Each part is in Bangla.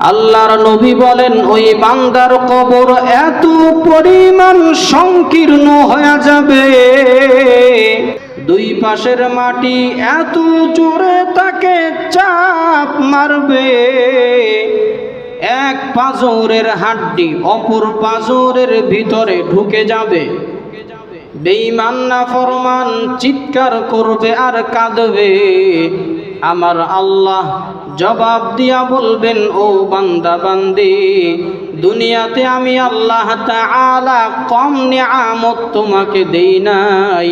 আল্লাহর নবী বলেন, ওই বান্দার কবর এত পরিমাণ সংকীর্ণ হয়ে যাবে। দুই পাশের মাটি এত জোরে তাকে চাপ মারবে। এক পাজরের হাড্ডি অপর পাজরের ভিতরে ঢুকে যাবে। বেঈমান না ফরমান চিৎকার করবে আর কাঁদবে। আমার আল্লাহ জবাব দিয়া বলবেন, ও বান্দা, বান্দি, দুনিয়াতে আমি আল্লাহ তাআলা কম নিয়ামত তোমাকে দেই নাই।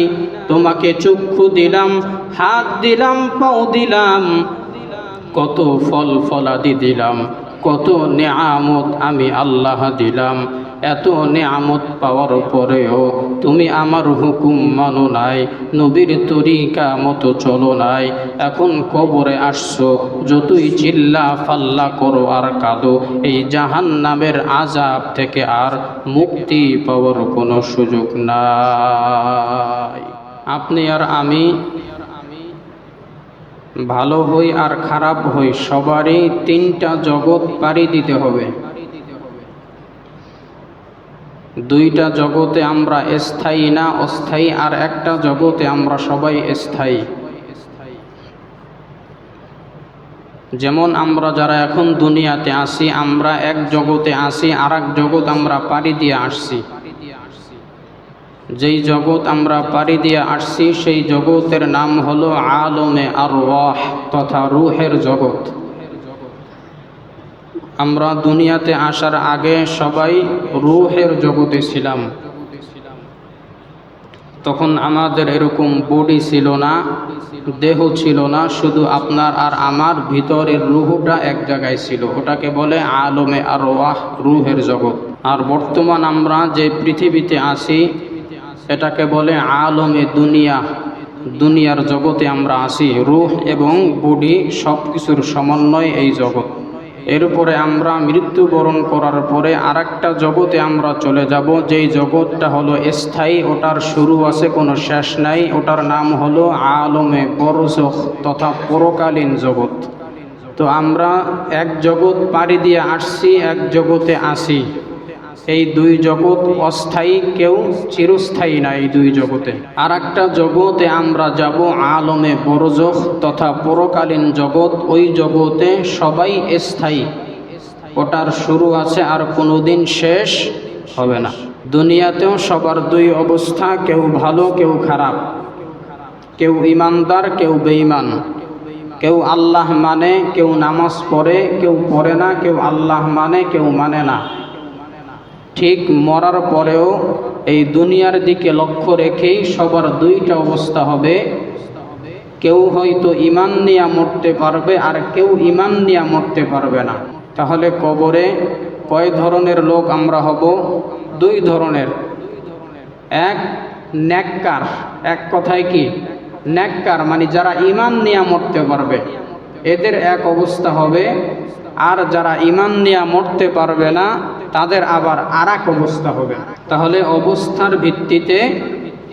তোমাকে চক্ষু দিলাম, হাত দিলাম, পাও দিলাম। কত ফল ফলাদি দিলাম, কত নেয়ামত আমি আল্লাহ দিলাম। এত নেয়ামত পাওয়ার পরেও তুমি আমার হুকুম মানো নাই, নবীর তরিকা মতো চলো নাই। এখন কবরে আসছো, যতই চিল্লা ফাল্লা করো আর কাঁদো, এই জাহান নামের আজাব থেকে আর মুক্তি পাওয়ার কোনো সুযোগ নাই। আপনি আর আমি ভালো হই আর খারাপ হই, সবারই তিনটা জগৎ পাড়ি দিতে হবে। দুইটা জগতে আমরা স্থায়ী না অস্থায়ী, আর একটা জগতে আমরা সবাই স্থায়ী। যেমন আমরা যারা এখন দুনিয়াতে আসি আমরা এক জগতে আসি আর এক জগৎ আমরা পাড়ি দিয়ে আসছি। যেই জগৎ আমরা পাড়ি দিয়ে আসছি, সেই জগতের নাম হলো আলমে আর ওয়াহ তথা রুহের জগৎ। আমরা দুনিয়াতে আসার আগে সবাই রুহের জগতে ছিলাম। তখন আমাদের এরকম বডি ছিল না, দেহ ছিল না, শুধু আপনার আর আমার ভিতরের রুহটা এক জায়গায় ছিল। ওটাকে বলে আলমে আর ওয়াহ রুহের জগৎ। আর বর্তমান আমরা যে পৃথিবীতে আছি, এটাকে বলে আলমে দুনিয়া। দুনিয়ার জগতে আমরা আসি রুহ এবং বডি সব কিছুর সমন্বয় এই জগৎ। এরপরে আমরা মৃত্যুবরণ করার পরে আর জগতে আমরা চলে যাব, যেই জগৎটা হলো স্থায়ী, ওটার শুরু আছে, কোনো শেষ নাই, ওটার নাম হলো আলমে বরজখ তথা পরকালীন জগৎ। তো আমরা এক জগৎ পাড়ি দিয়ে আসছি, এক জগতে আসি। এই দুই জগৎ অস্থায়ী, কেউ চিরস্থায়ী না এই দুই জগতে। আর একটা জগতে আমরা যাব আলমে বরজখ তথা পরকালীন জগৎ, ওই জগতে সবাই স্থায়ী। ওটার শুরু আছে আর কোনোদিন শেষ হবে না। দুনিয়াতেও সবার দুই অবস্থা, কেউ ভালো, কেউ খারাপ। কেউ ইমানদার, কেউ বেঈমান। কেউ আল্লাহ মানে কেউ নামাজ পড়ে, কেউ পড়ে না, কেউ আল্লাহ মানে কেউ মানে না। ঠিক মরার পরেও এই দুনিয়ার দিকে লক্ষ্য রেখেই সবার দুইটা অবস্থা হবে। কেউ হয়তো ইমান নিয়ে মরতে পারবে আর কেউ ইমান নিয়ে মরতে পারবে না। তাহলে কবরে কয় ধরনের লোক আমরা হব? দুই ধরনের। এক, ন্যাক্কার। এক কথায় কি? ন্যাক্কার মানে যারা ইমান নিয়ে মরতে পারবে। এদের এক অবস্থা হবে আর যারা ইমান নিয়ে মরতে পারবে না, তাদের আবার আর অবস্থা হবে। তাহলে অবস্থার ভিত্তিতে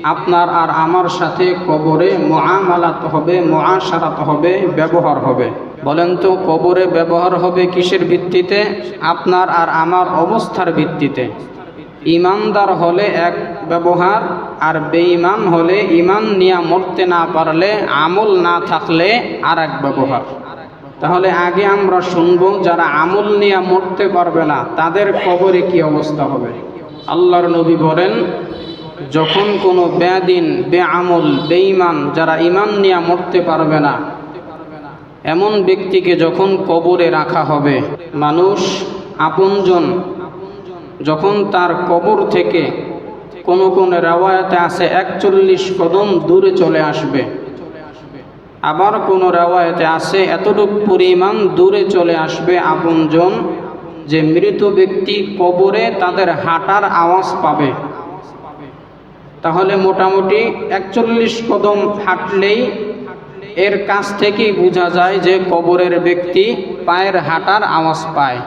আপনার আর আমার সাথে কবরে মহামালাত হবে মহাসারাত হবে, ব্যবহার হবে। বলেন তো, কবরে ব্যবহার হবে কিসের ভিত্তিতে? আপনার আর আমার অবস্থার ভিত্তিতে। ইমানদার হলে এক ব্যবহার, আর বেঈমান হলে ইমান নিয়ে মরতে না পারলে আমল না থাকলে আর এক ব্যবহার। তাহলে আগে আমরা শুনব যারা আমল নিয়ে মরতে পারবে না, তাদের কবরে কি অবস্থা হবে? আল্লাহর নবী বলেন, যখন কোনো বেদিন বে বেআমল, বেঈমান যারা ইমান নিয়ে মরতে পারবে না, এমন ব্যক্তিকে যখন কবরে রাখা হবে, মানুষ, আপনজন যখন তার কবর থেকে কোনো কোন রেওয়ায়তে আছে একচল্লিশ কদম দূরে চলে আসবে। আবার কোনো রেওয়ায়তে আছে এতটুকু পরিমাণ দূরে চলে আসবে আপনজন যে মৃত ব্যক্তি কবরে তাদের হাঁটার আওয়াজ পাবে। তাহলে মোটামুটি একচল্লিশ কদম হাঁটলেই এর কাছ থেকেই বোঝা যায় যে কবরের ব্যক্তি পায়ের হাঁটার আওয়াজ পায়।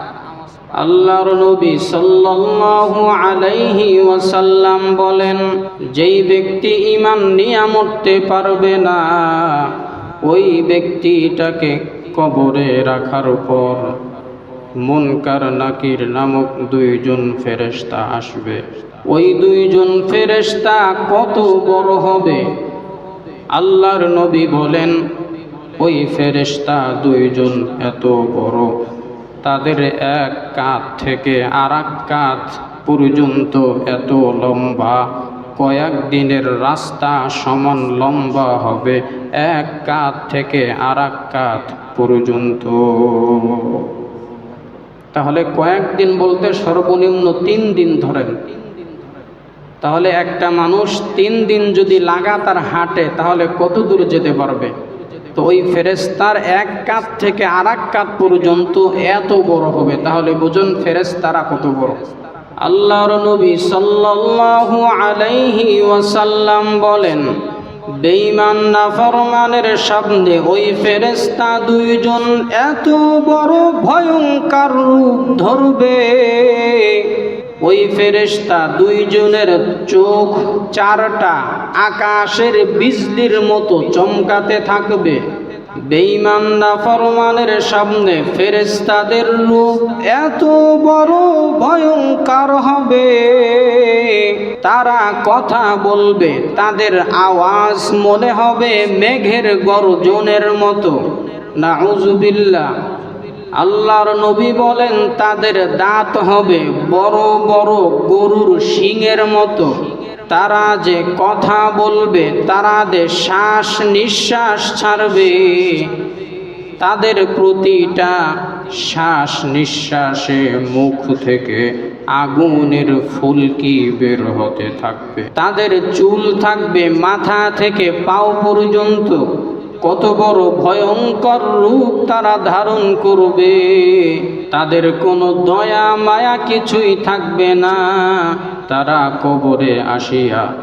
আল্লাহর নবী সাল্লাল্লাহু আলাইহি ওয়াসাল্লাম বলেন, যেই ব্যক্তি ইমান নিয়ে মরতে পারবে না ওই ব্যক্তিটাকে কবরে রাখার পর মুনকার নাকির নামক দুইজন ফেরেশতা আসবে। ওই দুইজন ফেরেশতা কত বড় হবে? আল্লাহর নবী বলেন, ওই ফেরেশতা দুইজন এত বড়। তাদের এক কাঁধ থেকে আর এক কাঁধ পর্যন্ত এত লম্বা। কয়েক দিনের রাস্তা সমান লম্বা হবে, এক কাঁধ থেকে আর এক কাঁধ পর্যন্ত। তাহলে কয়েকদিন বলতে সর্বনিম্ন তিন দিন ধরেন। তাহলে একটা মানুষ তিন দিন যদি লাগাতার হাঁটে, তাহলে কত দূর যেতে পারবে? তো ওই ফেরেস্তার এক কাত থেকে আর এক কাত পর্যন্ত এত বড় হবে। তাহলে বুঝুন ফেরেস্তারা কত বড়। আল্লাহর নবী সাল্লাল্লাহু আলাইহি ওয়াসাল্লাম বলেন, বেঈমান নাফরমানের সামনে ওই ফেরেস্তা দুইজন এত বড় ভয়ঙ্কর রূপ ধরবে। ওই ফেরেস্তা দুইজনের চোখ চারটা আকাশের বিজলির মতো চমকাতে থাকবে। বেঈমান নাফরমানের সামনে ফেরেস্তাদের রূপ এত বড় ভয়ঙ্কর হবে। তারা কথা বলবে, তাদের আওয়াজ মনে হবে মেঘের গর্জনের মতো। নাউজুবিল্লাহ আল্লাহর নবী বলেন, তাদের দাঁত হবে বড় বড় গরুর শিংয়ের মতো। তারা যে কথা বলবে, তারা যে শ্বাস নিঃশ্বাস ছাড়বে, তাদের প্রতিটা শ্বাস নিঃশ্বাসে মুখ থেকে আগুনের ফুলকি বের হতে থাকবে। তাদের চুল থাকবে মাথা থেকে পাও পর্যন্ত। কত বড় ভয়ঙ্কর রূপ তারা ধারণ করবে। তাদের কোনো দয়া, মায়া কিছুই থাকবে না। তারা কবরে আসিয়া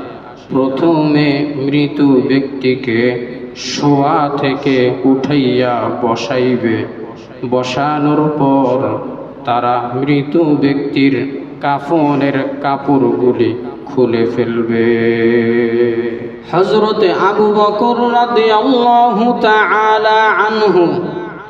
প্রথমে মৃত ব্যক্তিকে শোয়া থেকে উঠাইয়া বসাইবে। বসানোর পর তারা মৃত ব্যক্তির কাফনের কাপড়গুলি খুলে ফেলবে। হজরতে আবু বকর আনহু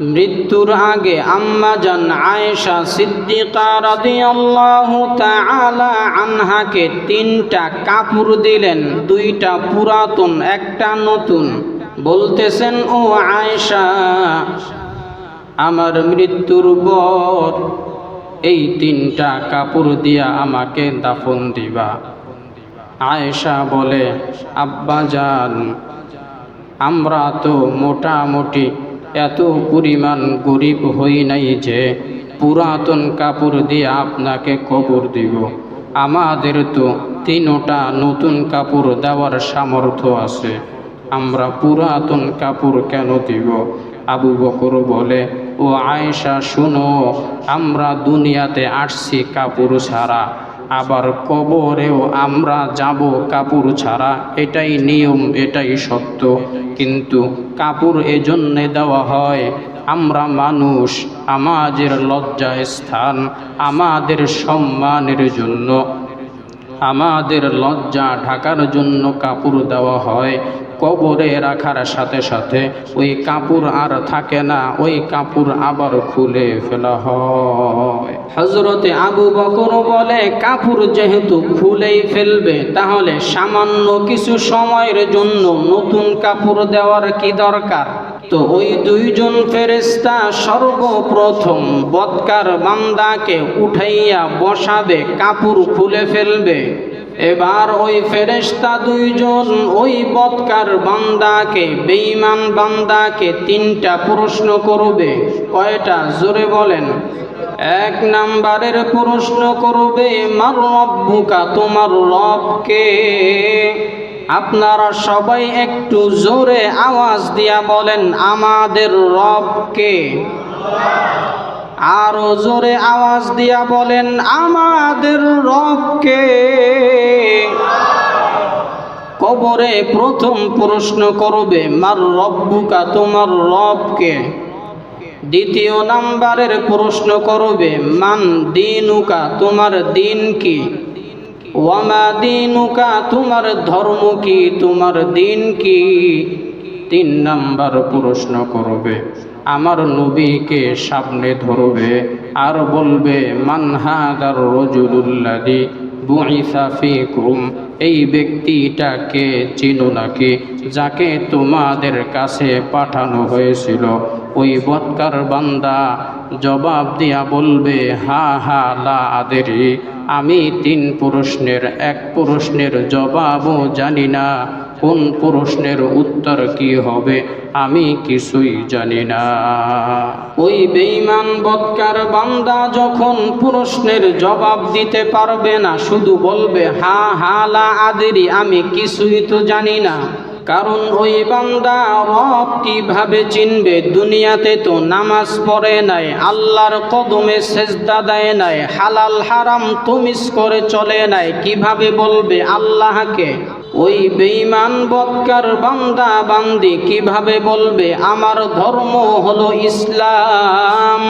মৃত্যুর আগে আম্মা জান আয়েশা সিদ্দিকা রাদিয়াল্লাহু তাআলা আনহাকে তিনটা কাপড় দিলেন, দুইটা পুরাতন, একটা নতুন। বলতেছেন, ও আয়েশা আমার মৃত্যুর পর এই তিনটা কাপড় দিয়া আমাকে দাফন দিবা। আয়েশা বলে, আব্বা যান আমরা তো মোটামুটি এত পরিমাণ গরিব হই নাই যে পুরাতন কাপড় দিয়ে আপনাকে কবর দিব। আমাদের তো তিনোটা নতুন কাপড় দেওয়ার সামর্থ্য আছে। আমরা পুরাতন কাপড় কেন দিব? আবু বকর বলে, ও আয়েশা, শুনো, আমরা দুনিয়াতে আসছি কাপড় ছাড়া। আবার কবরেও আমরা যাব কাপড় ছাড়া। এটাই নিয়ম, এটাই সত্য। কিন্তু কাপড় এজন্যে দেওয়া হয়, আমরা মানুষ, আমাদের লজ্জা স্থান, আমাদের সম্মানের জন্য। আমাদের লজ্জা ঢাকার জন্য কাপড় দেওয়া হয়। কবরে রাখার সাথে সাথে ওই কাপড় আর থাকে না, ওই কাপড় আবার খুলে ফেলা হয়। হজরতে আবু বকর বলে, কাপড় যেহেতু খুলেই ফেলবে, তাহলে সামান্য কিছু সময়ের জন্য নতুন কাপড় দেওয়ার কি দরকার? তো ওই দুইজন ফেরেস্তা সর্বপ্রথম বৎকার বান্দাকে উঠাইয়া বসাবে, কাপড় খুলে ফেলবে। এবার ওই ফেরেস্তা দুইজন ওই বৎকার বান্দাকে, বেঈমান বান্দাকে তিনটা প্রশ্ন করবে। কয়টা? জোরে বলেন। এক নাম্বারের প্রশ্ন করবে, মার রব্বুকা, তোমার রবকে? আপনারা সবাই একটু জোরে আওয়াজ দিয়া বলেন, আমাদের রবকে। আরও জোরে আওয়াজ দিয়া বলেন, আমাদের রবকে কবরে প্রথম প্রশ্ন করবে, মার রব্বুকা, তোমার রবকে? দ্বিতীয় নাম্বারের প্রশ্ন করবে, মান দিনুকা, তোমার দিন কি? ওয়ামা দিনুকা, তোমার ধর্ম কি? তোমার দিন কি? তিন নাম্বার প্রশ্ন করবে। আমার নবীকে সামনে ধরবে আর বলবে মানহাদার রজুলুল্লাদি বুইসা ফিকুম? এই ব্যক্তিটাকে চিনো নাকি? যাকে তোমাদের কাছে পাঠানো হয়েছিল। ওই বৎকার বান্দা জবাব দিয়া বলবে, হা হা, লা, আদেরি। আমি তিন প্রশ্নের, এক প্রশ্নের জবাবও জানি না। কোন প্রশ্নের উত্তর কি হবে আমি কিছুই জানি না। ওই বেঈমান বৎকার বান্দা যখন প্রশ্নের জবাব দিতে পারবে না, শুধু বলবে, হা হা লা আদেরি, আমি কিছুই তো জানি না। কারণ ওই বান্দা রব কীভাবে চিনবে? দুনিয়াতে তো নামাজ পড়ে নাই, আল্লাহর কদমে সেজদা দেয় নাই, হালাল হারাম তুমিস করে চলে নাই, কীভাবে বলবে আল্লাহকে? ওই বেঈমান বৎকার বান্দা বান্দি কীভাবে বলবে, আমার ধর্ম হলো ইসলাম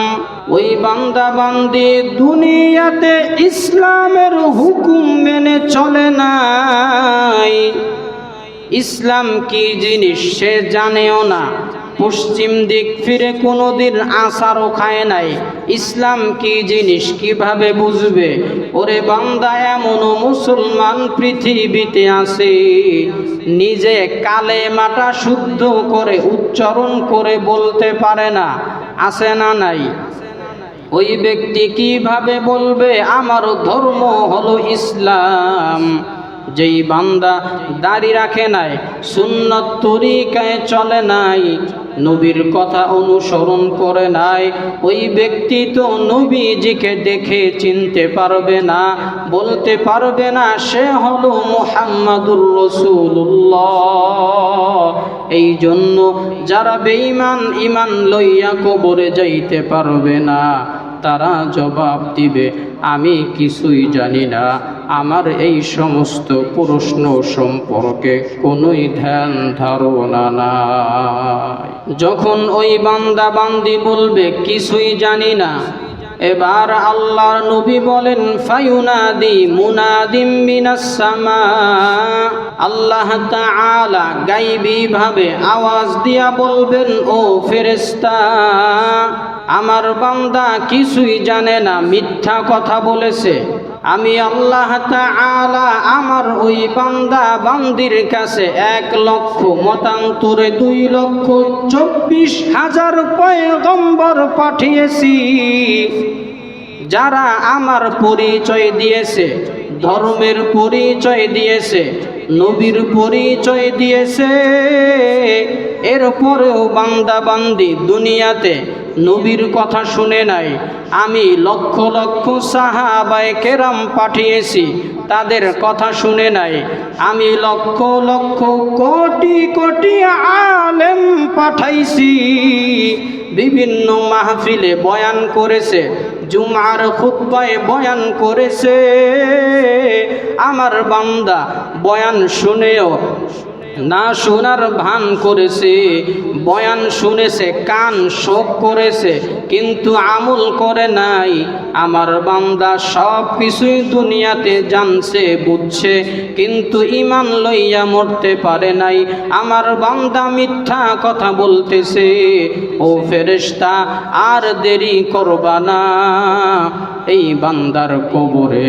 ওই বান্দা বান্দি দুনিয়াতে ইসলামের হুকুম মেনে চলে নাই। ইসলাম কি জিনিস সে জানেও না। পশ্চিম দিক ফিরে কোনোদিন আসারও খায় নাই। ইসলাম কি জিনিস কীভাবে বুঝবে? ওরে বান্দা, এমনও মুসলমান পৃথিবীতে আছে। নিজে কালে মাটা শুদ্ধ করে, উচ্চারণ করে বলতে পারে না। আছে না নাই? ওই ব্যক্তি কীভাবে বলবে? আমার ধর্ম হলো ইসলাম। যেই বান্দা দাড়ি রাখে নাই, সুন্নত তরিকায় চলে নাই, নবীর কথা অনুসরণ করে নাই, ওই ব্যক্তি তো নবীজিকে দেখে চিনতে পারবে না, বলতে পারবে না, সে হলো মোহাম্মদুর রসুল্লাহ এই জন্য যারা বেঈমান ইমান লইয়া কবরে যাইতে পারবে না, তারা জবাব দিবে, আমি কিছুই জানি না। আমার এই সমস্ত প্রশ্ন সম্পর্কে কোনোই ধ্যান, ধারণা নাই। যখন ওই বান্দা বান্দি বলবে, কিছুই জানি না, এবার আল্লাহর নবী বলেন, ফায়ুনাদি মুনাদিম মিনাস সামা। আল্লাহ তাআলা গাইবী ভাবে আওয়াজ দিয়া বলবেন, ও ফেরেশতা, আমার বান্দা কিছুই জানে না, মিথ্যা কথা বলেছে। আমি আল্লাহ তাআলা আমার ওই বান্দা বান্দির কাছে এক লক্ষ, মতান্তরে দুই লক্ষ, চব্বিশ হাজার পয়গম্বর পাঠিয়েছি। যারা আমার পরিচয় দিয়েছে, ধর্মের পরিচয় দিয়েছে, নবীর পরিচয় দিয়েছে, এরপরেও বান্দা বান্দি দুনিয়াতে নবীর কথা শুনে নাই। আমি লক্ষ লক্ষ সাহাবায় কেরাম পাঠিয়েছি, তাদের কথা শুনে নাই। আমি লক্ষ লক্ষ কোটি কোটি আলেম পাঠাইছি। বিভিন্ন মাহফিলে বয়ান করেছে, জুমার খুদ্বায় বয়ান করেছে। আমার বান্দা বয়ান শুনেও না শোনার ভান করেছে, বয়ান শুনেছে, কান শোক করেছে, কিন্তু আমল করে নাই। আমার বান্দা সব কিছুই দুনিয়াতে জানছে, বুঝছে, কিন্তু ইমান লইয়া মরতে পারে নাই। আমার বান্দা মিথ্যা কথা বলতেছে, ও ফেরেশতা, আর দেরি করবা না। এই বান্দার কবরে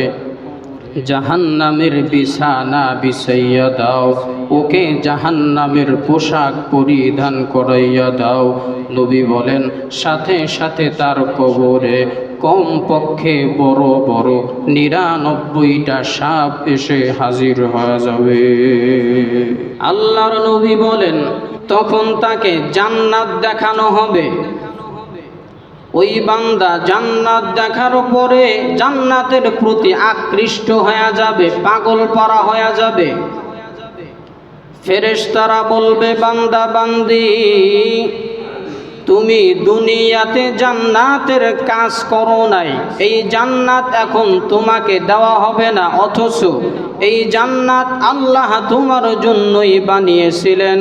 জাহান্নামের বিছানা বিছাইয়া দাও। ওকে জাহান্নামের পোশাক পরিধান করাইয়া দাও। নবী বলেন, সাথে সাথে তার কবরে কম পক্ষে বড় বড় নিরানব্বইটা সাপ এসে হাজির হয়ে যাবে। আল্লাহর নবী বলেন, তখন তাকে জান্নাত দেখানো হবে। ওই বান্দা জান্নাত দেখার পরে জান্নাতের প্রতি আকৃষ্ট হয়ে যাবে, পাগল পারা হয়ে যাবে। ফেরেশতারা বলবে, বান্দা, বান্দি, তুমি দুনিয়াতে জান্নাতের কাজ করো নাই। এই জান্নাত এখন তোমাকে দেওয়া হবে না, অথচ এই জান্নাত আল্লাহ তোমার জন্যই বানিয়েছিলেন।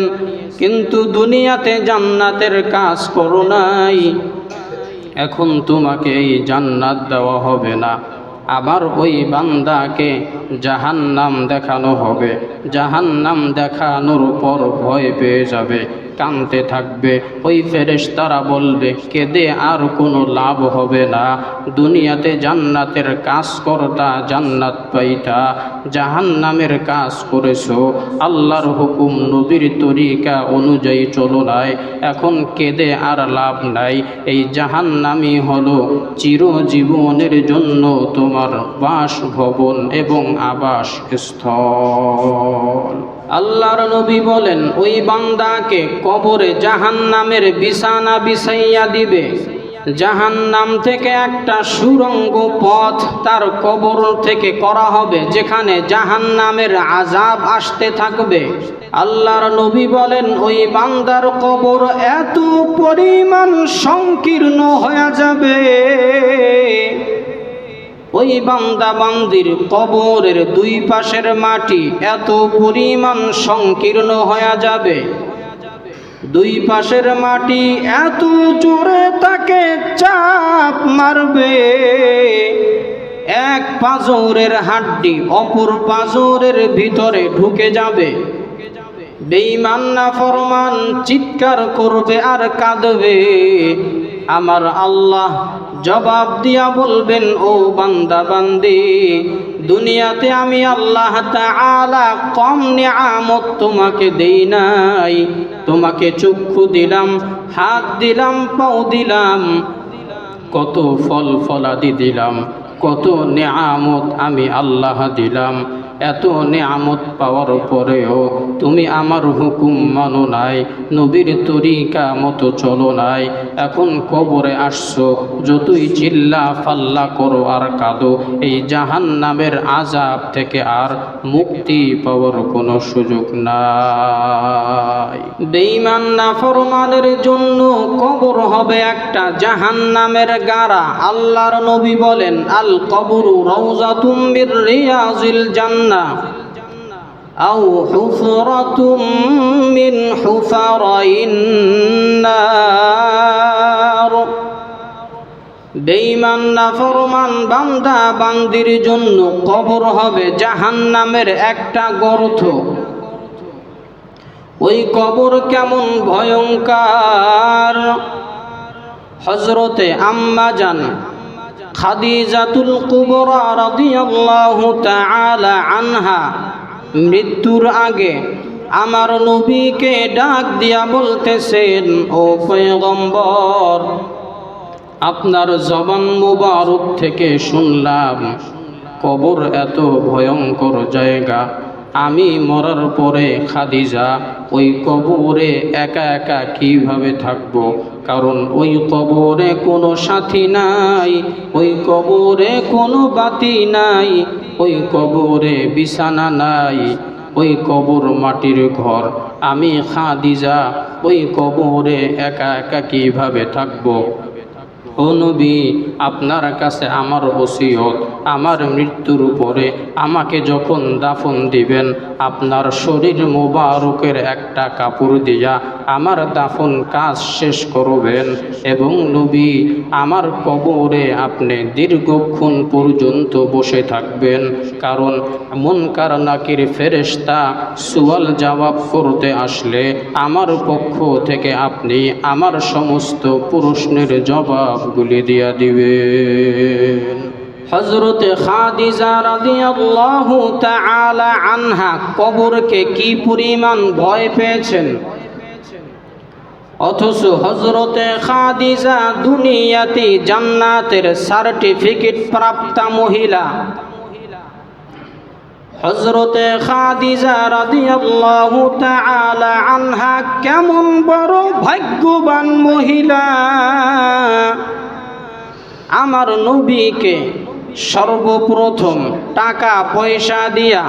কিন্তু দুনিয়াতে জান্নাতের কাজ করো নাই, এখন তোমাকে এই জান্নাত দেওয়া হবে না। আবার ওই বান্দাকে জাহান্নাম দেখানো হবে। জাহান্নাম দেখানোর পর ভয় পেয়ে যাবে। কানতে থাকবে। ওই ফেরেশতারা বলবে, কেঁদে আর কোনো লাভ হবে না। দুনিয়াতে জান্নাতের কাজ করতা জান্নাত পাইতা। জাহান্নামের কাজ করেছ। আল্লাহর হুকুম নবীর তরিকা অনুযায়ী চলো নাই। এখন কেঁদে আর লাভ নাই। এই জাহান্নামি হলো চিরজীবনের জন্য তোমার বাসভবন এবং আবাস স্থল আল্লাহর নবী বলেন, ওই বান্দাকে কবরে জাহান্নামের বিছানা বিছাইয়া দিবে। জাহান্নাম থেকে একটা সুরঙ্গ পথ তার কবর থেকে করা হবে, যেখানে জাহান্নামের আজাব আসতে থাকবে। আল্লাহর নবী বলেন, ওই বান্দার কবর এত পরিমাণ সংকীর্ণ হয়ে যাবে। ওই বান্দা বান্দির কবরের দুই পাশের মাটি এত পরিমাণ সংকীর্ণ হয়ে যাবে। দুই পাশের মাটি এত জোরে তাকে চাপ মারবে। এক পাজরের হাড্ডি অপর পাজরের ভিতরে ঢুকে যাবে। বেঈমান না ফরমান চিৎকার করবে আর কাঁদবে। আমার আল্লাহ জবাব দিয়া বলবেন, ও বান্দা, বান্দি, দুনিয়াতে আমি আল্লাহ তাআলা কম নিয়ামত তোমাকে দেই নাই। তোমাকে চক্ষু দিলাম, হাত দিলাম, পাও দিলাম। কত ফল ফলাদি দিলাম, কত নেয়ামত আমি আল্লাহ দিলাম। এত নেয়ামত পাওয়ার পরেও তুমি আমার হুকুম মানো নাই, নবীর তরিকা মতো চলো নাই। এখন কবরে আসছো, যতই চিল্লা ফাল্লা করো আর কাঁদো, এই জাহান নামের আজাব থেকে আর মুক্তি পাওয়ার কোনো সুযোগ নাই। বেঈমান না ফরমানের জন্য কবর হবে একটা জাহান নামের গাড়া। আল্লাহর নবী বলেন, আল কবরু রওজাতুম মির রিয়াজিল জান্নাহ। আও হুফরাতুম মিন হুফারাইন নার। বেঈমান নাফরমান বান্দা, বান্দির জন্য কবর হবে জাহান্নামের একটা গর্থ ওই কবর কেমন ভয়ঙ্কর হজরতে আম্মা জান খাদিজাতুল কুবরা রাদিয়াল্লাহু তাআলা আনহা, মৃত্যুর আগে আমার নবীকে ডাক দিয়া বলতেছেন, ও পয়গম্বর, আপনার জবান মুবারক থেকে শুনলাম, কবর এত ভয়ঙ্কর জায়গা। আমি মরার পরে খাদিজা, ওই কবরে একা একা কীভাবে থাকব? কারণ ওই কবরে কোনো সাথী নাই, ওই কবরে কোনো বাতি নাই, ওই কবরে বিছানা নাই, ওই কবর মাটির ঘর। আমি খাদিজা, ওই কবরে একা একা কীভাবে থাকব? ও নবী, আপনার কাছে আমার ওসিয়ত, আমার মৃত্যুর উপরে আমাকে যখন দাফন দিবেন, আপনার শরীর মোবারকের একটা কাপড় দিয়া আমার দাফন কাজ শেষ করবেন। এবং নবী, আমার কবরে আপনি দীর্ঘক্ষণ পর্যন্ত বসে থাকবেন, কারণ মন নাকির ফেরেস্তা সুয়াল জবাব করতে আসলে আমার পক্ষ থেকে আপনি আমার সমস্ত প্রশ্নের জবাবগুলি দিয়া দিবেন। হজরতে খাদিজা রাদিয়াল্লাহু তাআলা আনহা কবরকে কি পরিমাণ ভয় পেয়েছেন? অথচ হজরতে খাদিজা দুনিয়াতে জান্নাতের সার্টিফিকেট প্রাপ্তা মহিলা হজরতে আনহা কেমন বড় ভাগ্যবান মহিলা। আমার নবীকে সর্বপ্রথম টাকা পয়সা দিয়া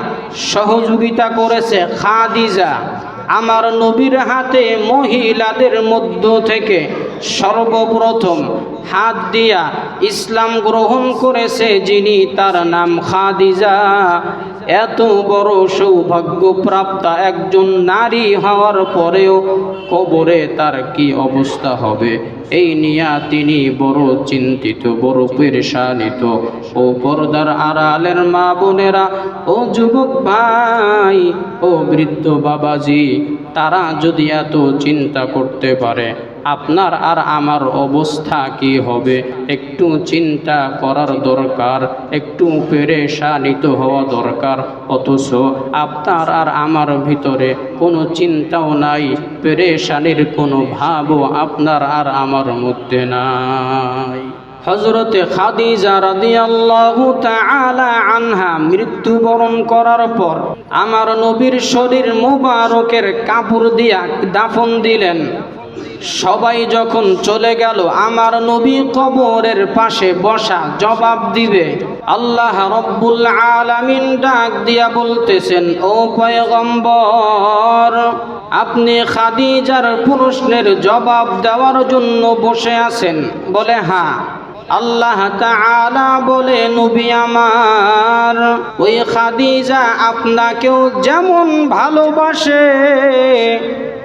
সহযোগিতা করেছে খাদিজা। আমার নবীর হাতে মহিলাদের মধ্য থেকে সর্বপ্রথম হাত দিয়া ইসলাম গ্রহণ করেছে যিনি তার নাম খাদিজা। এত বড় সৌভাগ্যপ্রাপ্তা একজন নারী হওয়ার পরেও কবরে তার কি অবস্থা হবে? এই নিয়া তিনি বড় চিন্তিত, বড় পেরেশানিত। ও পর্দার আড়ালের মা বোনেরা, ও যুবক ভাই, ও বৃদ্ধ বাবাজি, তারা যদি এত চিন্তা করতে পারে আপনার আর আমার অবস্থা কি হবে? একটু চিন্তা করার দরকার, একটু পেরেশানিত হওয়া দরকার। অথচ আপনার আর আমার ভিতরে কোনো চিন্তাও নাই, পেরেশানির কোনো ভাবও আপনার আর আমার মধ্যে নাই। হজরতে খাদিজা রাদিয়াল্লাহু তাআলা আনহা মৃত্যুবরণ করার পর আমার নবীর শরীর মুবারকের কাপড় দিয়া দাফন দিলেন। সবাই যখন চলে গেল, আমার নবী কবরের পাশে বসা জবাব দিবে। আল্লাহ রব্বুল আলামিন ডাক দিয়া বলতেছেন, ও পয়গম্বর, আপনি খাদিজার প্রশ্নের জবাব দেওয়ার জন্য বসে আছেন। বলে হ্যাঁ। আল্লাহ তাআলা বলে, নবী আমার, ওই খাদিজা আপনাকেও যেমন ভালোবাসে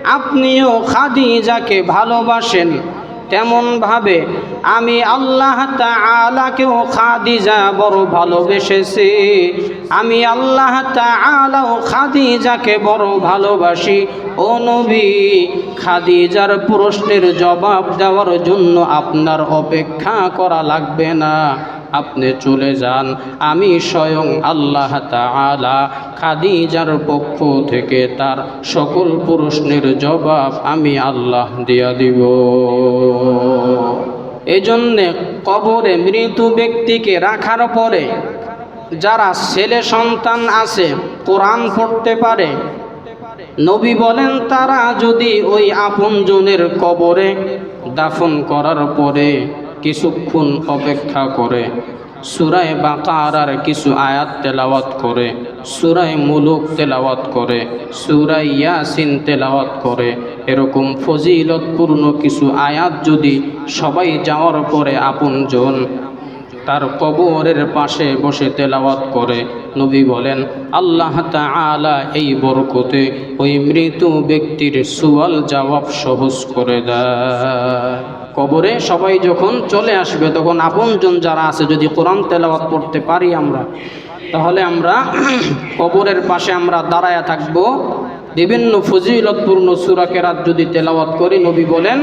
আপনিও খাদিজাকে ভালোবাসেন। তেমন ভাবে আমি আল্লাহ তাআলাকেও খাদিজা বড় ভালোবেসেছি। আমি আল্লাহ তাআলাও খাদিজাকে বড় ভালোবাসি। ও নবী, খাদিজার প্রশ্নের জবাব দেওয়ার জন্য আপনার অপেক্ষা করা লাগবে না। আপনি চলে যান। আমি স্বয়ং আল্লাহ তাআলা। খাদিজার পক্ষ থেকে তার সকল প্রশ্নের জবাব আমি আল্লাহ দিয়া দিব। এজন্যে কবরে মৃত ব্যক্তিকে রাখার পরে যারা ছেলে সন্তান আছে, কোরআন পড়তে পারে, নবী বলেন তারা যদি ওই আপনজনের কবরে দাফন করার পরে কিছুক্ষণ অপেক্ষা করে। সুরায় বাকারার কিছু আয়াত তেলাওয়াত করে, সুরায় মুলুক তেলাওয়াত করে, সুরায় ইয়াসিন তেলাওয়াত করে। এরকম ফজিলতপূর্ণ কিছু আয়াত যদি সবাই যাওয়ার পরে আপনজন তার কবরের পাশে বসে তেলাওয়াত করে, নবী বলেন, আল্লাহ তাআলা এই বরকতে ওই মৃত ব্যক্তির সুয়াল জবাব সহজ করে দেয়। কবরে সবাই যখন চলে আসবে, তখন আপনজন যারা আছে, যদি কোরআন তেলাওয়াত পড়তে পারি আমরা, তাহলে আমরা কবরের পাশে আমরা দাঁড়ায়া থাকব। বিভিন্ন ফজিলতপূর্ণ সুরাকেরাত যদি তেলাওয়াত করি, নবী বলেন,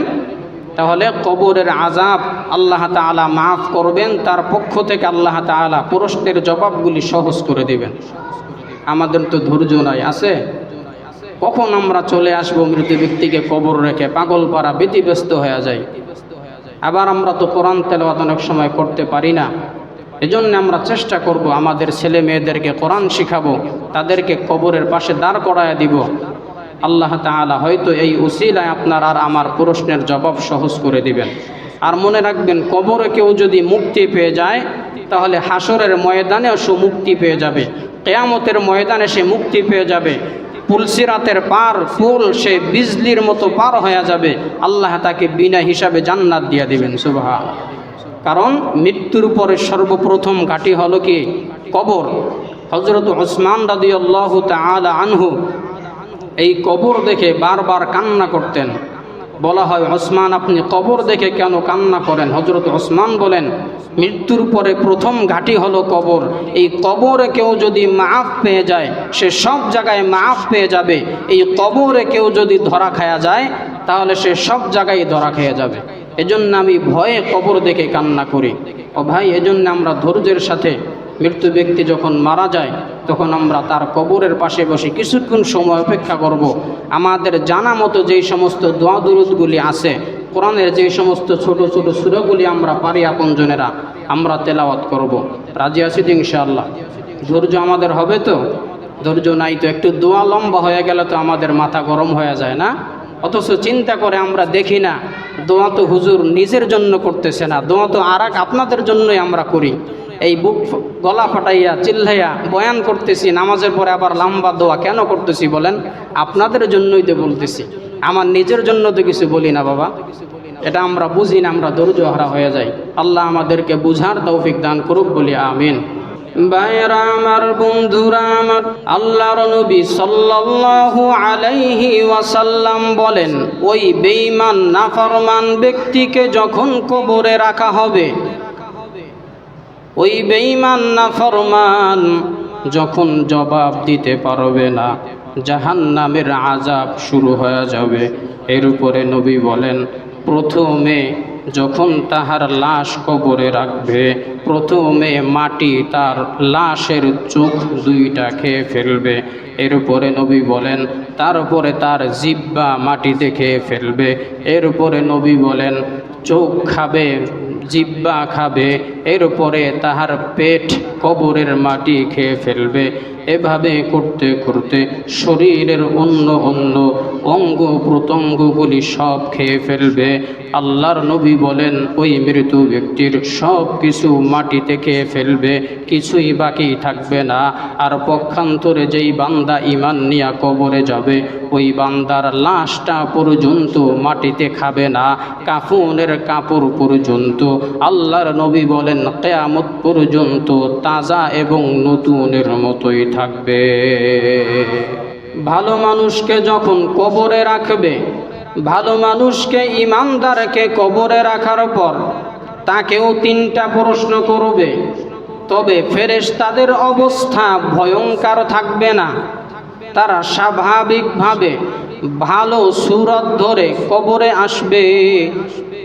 তাহলে কবরের আজাব আল্লাহ তাআলা মাফ করবেন, তার পক্ষ থেকে আল্লাহ তাআলা প্রশ্নের জবাবগুলি সহজ করে দেবেন। আমাদের তো ধৈর্য নাই, আছে? কখন আমরা চলে আসব মৃত ব্যক্তিকে কবর রেখে? পাগলপাড়া ব্যতিব্যস্ত হয়ে যায়। আবার আমরা তো কোরআন তেলাওয়াত অনেক সময় করতে পারি না। এজন্য আমরা চেষ্টা করব আমাদের ছেলে মেয়েদেরকে কোরআন শিখাবো, তাদেরকে কবরের পাশে দাঁড় করায় দিব। আল্লাহ তাআলা হয়তো এই উসিলায় আপনার আর আমার প্রশ্নের জবাব সহজ করে দিবেন। আর মনে রাখবেন, কবরে কেউ যদি মুক্তি পেয়ে যায়, তাহলে হাসরের ময়দানেও সে মুক্তি পেয়ে যাবে। কেয়ামতের ময়দানে সে মুক্তি পেয়ে যাবে। পুলসিরাতের পার ফুল সে বিজলির মতো পার হয়ে যাবে, আল্লাহ তাকে বিনা হিসাবে জান্নাত দিয়ে দিবেন সুবাহ কারণ মৃত্যুর পরে সর্বপ্রথম ঘাটি হলো কি? কবর। হজরত ওসমান রাদি আল্লাহ আনহু এই কবর দেখে বারবার কান্না করতেন। বলা হয়, ওসমান, আপনি কবর দেখে কেন কান্না করেন? হজরত ওসমান বলেন, মৃত্যুর পরে প্রথম ঘাটি হলো কবর। এই কবরে কেউ যদি মাফ পেয়ে যায়, সে সব জায়গায় মাফ পেয়ে যাবে। এই কবরে কেউ যদি ধরা খায়া যায়, তাহলে সে সব জায়গায় ধরা খেয়ে যাবে। এজন্য আমি ভয়ে কবর দেখে কান্না করি। ও ভাই, এজন্য আমরা ধৈর্যের সাথে মৃত্যু ব্যক্তি যখন মারা যায়, তখন আমরা তার কবরের পাশে বসে কিছুক্ষণ সময় অপেক্ষা করব। আমাদের জানা মতো যেই সমস্ত দোয়া দুরুদগুলি আছে, কোরআনের যে সমস্ত ছোট ছোট সুরগুলি আমরা পারি আপনজনেরা, আমরা তেলাওয়াত করব। রাজি আছি তো ইনশাআল্লাহ ধৈর্য আমাদের হবে তো ধৈর্য নাই তো, একটু দোয়া লম্বা হয়ে গেলে তো আমাদের মাথা গরম হয়ে যায় না অথচ চিন্তা করে আমরা দেখি না, দোয়া তো হুজুর নিজের জন্য করতেছে না, দোয়া তো আর আপনাদের জন্যই আমরা করি এই বুক গলা ফাটাইয়া, চিল্লাইয়া বয়ান করতেছি, নামাজের পরে আবার লম্বা দোয়া কেন করতেছি বলেন? আপনাদের জন্যই তো বলতেছি। আমার নিজের জন্য তো কিছু বলি না বাবা। এটা আমরা বুঝি না, আমরা ধৈর্য হারা হয়ে যাই। আল্লাহ আমাদেরকে বুঝার তৌফিক দান করুক বলি, আমিন। বাইরা আমার, বন্ধুরা আমার, আল্লাহর নবী সাল্লাল্লাহু আলাইহি ওয়াসাল্লাম বলেন, ওই বেঈমান, নাফরমান ব্যক্তিকে যখন কবরে রাখা হবে ওই বেঈমান না ফরমান যখন জবাব দিতে পারবে না জাহান নামের আজাব শুরু হয়ে যাবে। এর উপরে নবী বলেন, প্রথমে যখন তাহার লাশ কবরে রাখবে, প্রথমে মাটি তার লাশের চোখ দুইটা খেয়ে ফেলবে। এর উপরে নবী বলেন, তারপরে তার জিব্বা মাটিতে খেয়ে ফেলবে। এর উপরে নবী বলেন, চোখ খাবে জিব্বা খাবে এর উপরে তাহার পেট কবরের মাটি খেয়ে ফেলবে। এভাবে করতে করতে শরীরের অন্য অন্য অঙ্গ প্রত্যঙ্গগুলি সব খেয়ে ফেলবে। আল্লাহর নবী বলেন, ওই মৃত ব্যক্তির সব কিছু মাটিতে খেয়ে ফেলবে, কিছুই বাকি থাকবে না। আর পক্ষান্তরে যেই বান্দা ইমান নিয়া কবরে যাবে, ওই বান্দার লাশটা পর্যন্ত মাটিতে খাবে না, কাফনের কাপড় পর্যন্ত। আল্লাহর নবী বলেন কেয়ামত পর্যন্ত তাজা এবং নতুনের মতোই থাকবে। ভালো মানুষকে যখন কবরে রাখবে, ভালো মানুষকে ইমানদারকে কবরে রাখার পর তাকেও তিনটা প্রশ্ন করবে। তবে ফেরেশ তাদের অবস্থা ভয়ঙ্কর থাকবে না। তারা স্বাভাবিকভাবে ভালো সুরত ধরে কবরে আসবে।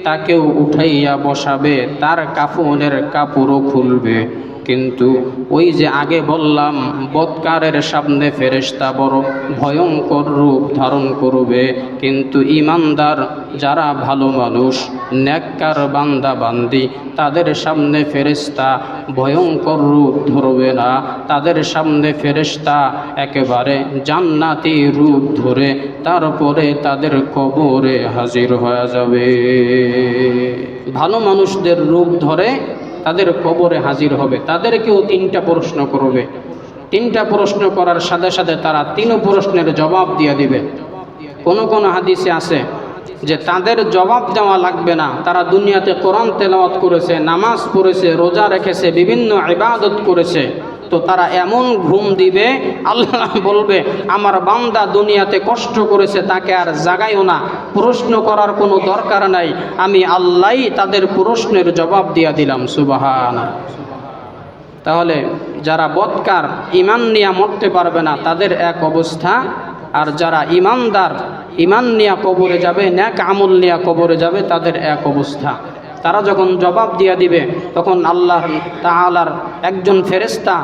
তাকেও উঠাইয়া বসাবে তার কাফনের কাপড়ও খুলবে। কিন্তু ওই যে আগে বললাম, বৎকারের সামনে ফেরেশতা বড় ভয়ঙ্কর রূপ ধারণ করবে। কিন্তু ইমানদার, যারা ভালো মানুষ, ন্যাক্কার বান্দা বান্দি, তাদের সামনে ফেরেশতা ভয়ঙ্কর রূপ ধরবে না। তাদের সামনে ফেরেশতা একেবারে জান্নাতি রূপ ধরে তারপরে তাদের কবরে হাজির হয়ে যাবে। ভালো মানুষদের রূপ ধরে তাদের কবরে হাজির হবে। তাদেরকেও তিনটা প্রশ্ন করবে। তিনটা প্রশ্ন করার সাথে সাথে তারা তিন প্রশ্নের জবাব দিয়ে দিবে। কোন কোন হাদিসে আছে যে তাদের জবাব দেওয়া লাগবে না। তারা দুনিয়াতে কোরআন তেলাওয়াত করেছে, নামাজ পড়েছে, রোজা রেখেছে, বিভিন্ন ইবাদত করেছে। তো তারা এমন ঘুম দিবে, আল্লাহ বলবে, আমার বান্দা দুনিয়াতে কষ্ট করেছে, তাকে আর জাগাইও না। প্রশ্ন করার কোনো দরকার নাই। আমি আল্লাহ তাদের প্রশ্নের জবাব দিয়া দিলাম সুবাহান তাহলে যারা বৎকার ইমান নিয়া মরতে পারবে না, তাদের এক অবস্থা। আর যারা ইমানদার ইমান নিয়া কবরে যাবে, ন্যাক আমল নিয়া কবরে যাবে, তাদের এক অবস্থা। তারা যখন জবাব দিয়া দিবে তখন আল্লাহ তাআলার একজন ফেরেস্তা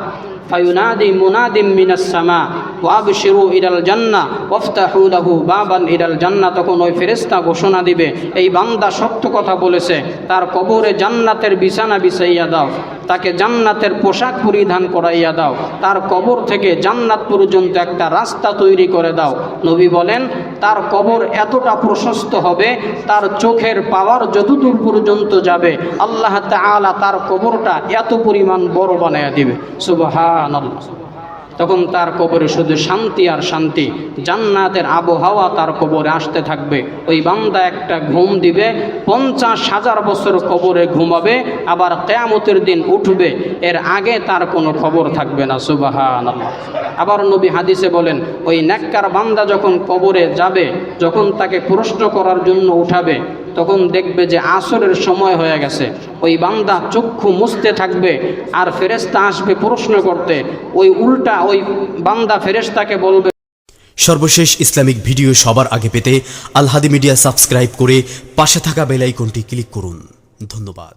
ফায়ুনাদি মুনাদিম মিনাস সামা ওয়াবশিরু ইলাল জান্নাহ ওয়াফতাহু লাহু বাবান ইলাল জান্নাহ তখন ওই ফেরেশতা ঘোষণা দিবে, এই বান্দা সত্য কথা বলেছে, তার কবরে জান্নাতের বিছানা বিছাইয়া দাও, তাকে জান্নাতের পোশাক পরিধান করাইয়া দাও, তার কবর থেকে জান্নাত পর্যন্ত একটা রাস্তা তৈরি করে দাও। নবী বলেন, তার কবর এতটা প্রশস্ত হবে, তার চোখের পাওয়ার যতদূর পর্যন্ত যাবে, আল্লাহ তার কবরটা এত পরিমাণ বড় বানাইয়া দিবে। তখন তার কবরে শুধু শান্তি আর শান্তি, জান্নাতের আবহাওয়া তার কবরে আসতে থাকবে। ওই বান্দা একটা ঘুম দিবে, পঞ্চাশ হাজার বছর কবরে ঘুমাবে, আবার কেয়ামতের দিন উঠবে, এর আগে তার কোনো খবর থাকবে না সুবাহান আবার নবী হাদিসে বলেন, ওই নেককার বান্দা যখন কবরে যাবে, যখন তাকে প্রশ্ন করার জন্য উঠাবে তখন দেখবে যে আসরের সময় হয়ে গেছে। ওই বান্দা চক্ষু মুছতে থাকবে আর ফেরেস্তা আসবে প্রশ্ন করতে। ওই উল্টা ওই বান্দা ফেরেস্তাকে বলবে, সর্বশেষ ইসলামিক ভিডিও সবার আগে পেতে আলহাদি মিডিয়া সাবস্ক্রাইব করে পাশে থাকা বেলাইকনটি ক্লিক করুন। ধন্যবাদ।